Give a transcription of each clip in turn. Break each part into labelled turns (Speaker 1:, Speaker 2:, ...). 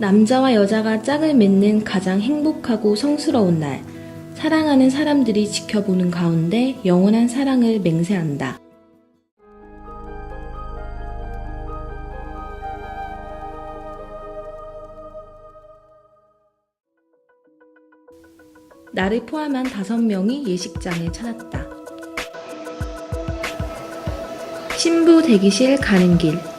Speaker 1: 남자와 여자가 짝을 맺는 가장 행복하고 성스러운 날. 사랑하는 사람들이 지켜보는 가운데 영원한 사랑을 맹세한다. 나를 포함한 다섯 명이 예식장을 찾았다. 신부 대기실 가는 길.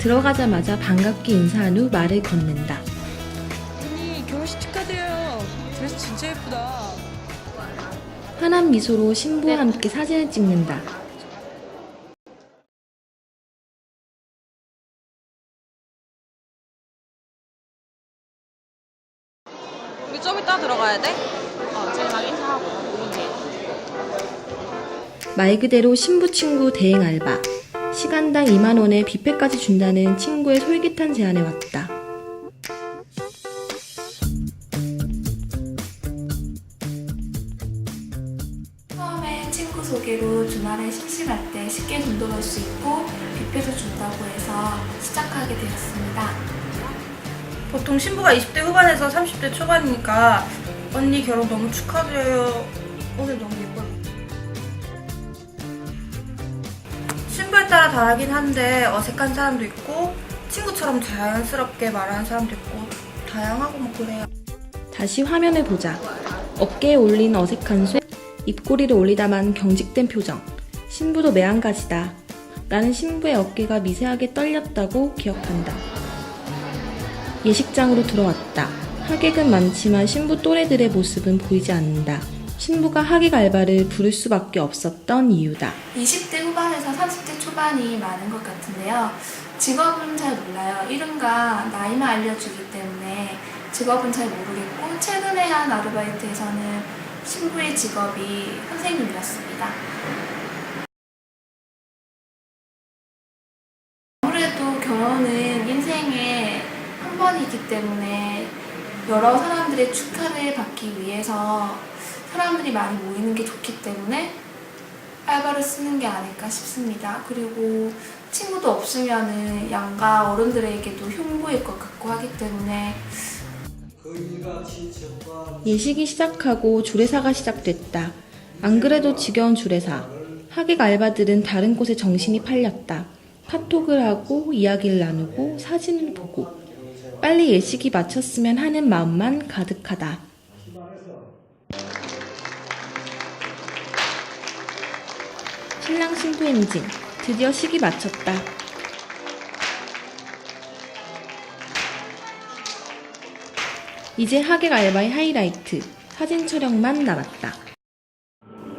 Speaker 1: 들어가자마자 반갑게 인사한 후 말을 건넨다.
Speaker 2: 언니 결혼식 축하드려요. 드레스 진짜 예쁘다.
Speaker 1: 환한 미소로 신부와 함께 사진을 찍는다.
Speaker 2: 우리 좀 이따 들어가야 돼? 어, 제일 막 인사하고 오는데.
Speaker 1: 말 그대로 신부 친구 대행 알바. 시간당 2만원에 뷔페까지 준다는 친구의 솔깃한 제안에 왔다.
Speaker 3: 처음엔 친구 소개로 주말에 심심할 때 쉽게 돈도 벌수 있고 뷔페도 준다고 해서 시작하게 되었습니다.
Speaker 4: 보통 신부가 20대 후반에서 30대 초반이니까 언니 결혼 너무 축하드려요. 오늘 너무 예뻐요. 신부에 따라 다르긴 한데 어색한 사람도 있고 친구처럼 자연스럽게 말하는 사람도 있고 다양하고 뭐 그래요.
Speaker 1: 다시 화면을 보자. 어깨에 올린 어색한 손, 입꼬리를 올리다만 경직된 표정. 신부도 매한가지다. 나는 신부의 어깨가 미세하게 떨렸다고 기억한다. 예식장으로 들어왔다. 하객은 많지만 신부 또래들의 모습은 보이지 않는다. 신부가 하객 알바를 부를 수밖에 없었던 이유다.
Speaker 3: 20대 후반에서 30대 초반이 많은 것 같은데요. 직업은 잘 몰라요. 이름과 나이만 알려주기 때문에 직업은 잘 모르겠고 최근에 한 아르바이트에서는 신부의 직업이 선생님이었습니다. 아무래도 결혼은 인생에 한 번이기 때문에 여러 사람들의 축하를 받기 위해서 사람들이 많이 모이는 게 좋기 때문에 알바를 쓰는 게 아닐까 싶습니다. 그리고 친구도 없으면은 양가 어른들에게도 흉보일 것 같고 하기 때문에
Speaker 1: 예식이 시작하고 주례사가 시작됐다. 안 그래도 지겨운 주례사. 하객 알바들은 다른 곳에 정신이 팔렸다. 카톡을 하고 이야기를 나누고 사진을 보고 빨리 예식이 마쳤으면 하는 마음만 가득하다. 신랑 신부 엔진 드디어 식이 마쳤다. 이제 하객 알바의 하이라이트, 사진 촬영만 남았다.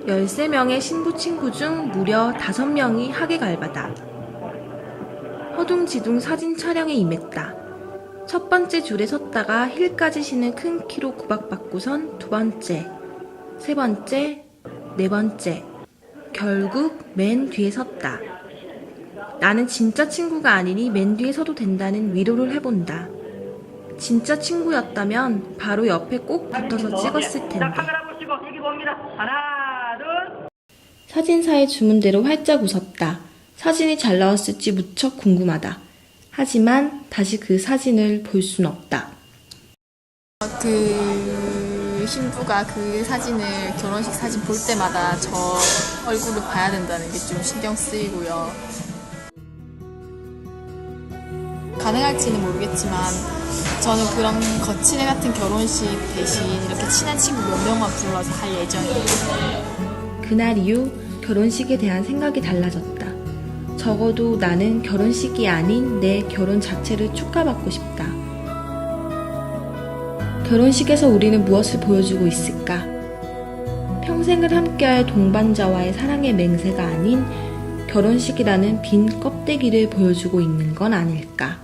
Speaker 1: 13명의 신부 친구 중 무려 5명이 하객 알바다. 허둥지둥 사진 촬영에 임했다. 첫 번째 줄에 섰다가 힐까지 신은 큰 키로 구박받고선 두 번째, 세 번째, 네 번째, 결국 맨 뒤에 섰다. 나는 진짜 친구가 아니니 맨 뒤에 서도 된다는 위로를 해본다. 진짜 친구였다면 바로 옆에 꼭 붙어서 찍었을 텐데. 사진사의 주문대로 활짝 웃었다. 사진이 잘 나왔을지 무척 궁금하다. 하지만 다시 그 사진을 볼 순 없다.
Speaker 5: 그 신부가 그 사진을 결혼식 사진 볼 때마다 저 얼굴을 봐야 된다는 게 좀 신경 쓰이고요. 가능할지는 모르겠지만 저는 그런 거친 애 같은 결혼식 대신 이렇게 친한 친구 몇 명만 불러서 할 예정이에요.
Speaker 1: 그날 이후 결혼식에 대한 생각이 달라졌다. 적어도 나는 결혼식이 아닌 내 결혼 자체를 축하받고 싶다. 결혼식에서 우리는 무엇을 보여주고 있을까? 평생을 함께할 동반자와의 사랑의 맹세가 아닌 결혼식이라는 빈 껍데기를 보여주고 있는 건 아닐까?